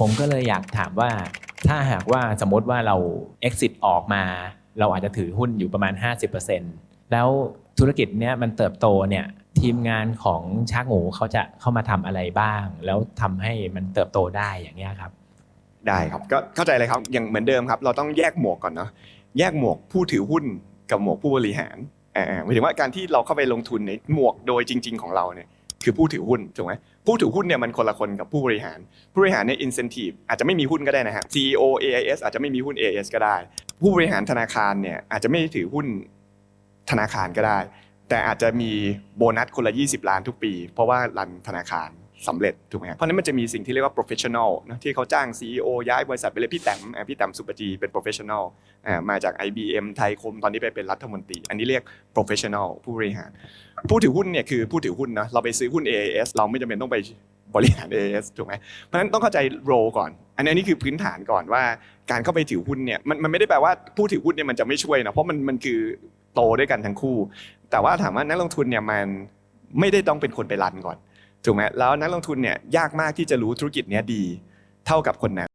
ผมก็เลยอยากถามว่า ถ้าหากว่าสมมติว่าเรา exit ออกมา เราอาจจะถือหุ้นอยู่ประมาณ 50%แล้วธุรกิจเนี้ยมันเติบโตเนี่ยทีมงานของชากหมูเขาจะเข้ามาทำอะไรบ้าง แล้วทำให้มันเติบโตได้อย่างเงี้ยครับ ได้ครับก็เข้าใจเลยครับอย่างเหมือนเดิมครับ เราต้องแยกหมวกก่อนเนาะแยกหมวกผู้ถือหุ้นกับหมวกผู้บริหารอ่าหมายถึงว่าการที่เราเข้าไปลงทุนในหมวกโดยจริง ๆ ของเราเนี่ย คือผู้ถือหุ้นถูกไหมผู้ถือหุ้นเนี่ยมันคนละคนกับผู้บริหาร ผู้บริหารเนี่ยอินเซนティブอาจจะไม่มีหุ้นก็ได้นะฮะ CEO AIS อาจจะไม่มีหุ้น AIS ก็ได้ ผู้บริหารธนาคารเนี่ยอาจจะไม่ถือหุ้นธนาคารก็ได้ แต่อาจจะมีโบนัสคนละ 20 ล้านทุกปี เพราะว่ารันธนาคาร สำเร็จถูกไหมเพราะนั้นมันจะมีสิ่งที่เรียกว่า professional นะที่เขาจ้าง CEO ย้ายบริษัทไปเลยพี่แต้มพี่แต้มสุปจีเป็น professional มาจาก IBM ไทยคมตอนนี้ไปเป็นรัฐมนตรี อันนี้เรียก professional ผู้บริหาร ผู้ถือหุ้นเนี่ยคือผู้ถือหุ้นนะเราไปซื้อหุ้น AAS เราไม่จำเป็นต้องไปบริหาร AAS ถูกไหมเพราะฉะนั้นต้องเข้าใจโรก่อนอันนี้อันนี้คือพื้นฐานก่อนว่า การเข้าไปถือหุ้นเนี่ยมันมันไม่ได้แปลว่าผู้ถือหุ้นเนี่ยมันจะไม่ช่วยนะเพราะมันมันคือโตด้วยกันทั้งคู่ แต่ว่าถามว่านักลงทุนเนี่ยมันไม่ได้ต้องเป็นคนไปรันก่อน ถูกไหมแล้วนักลงทุนเนี่ยยากมากที่จะรู้ธุรกิจเนี้ยดีเท่ากับคนนั้น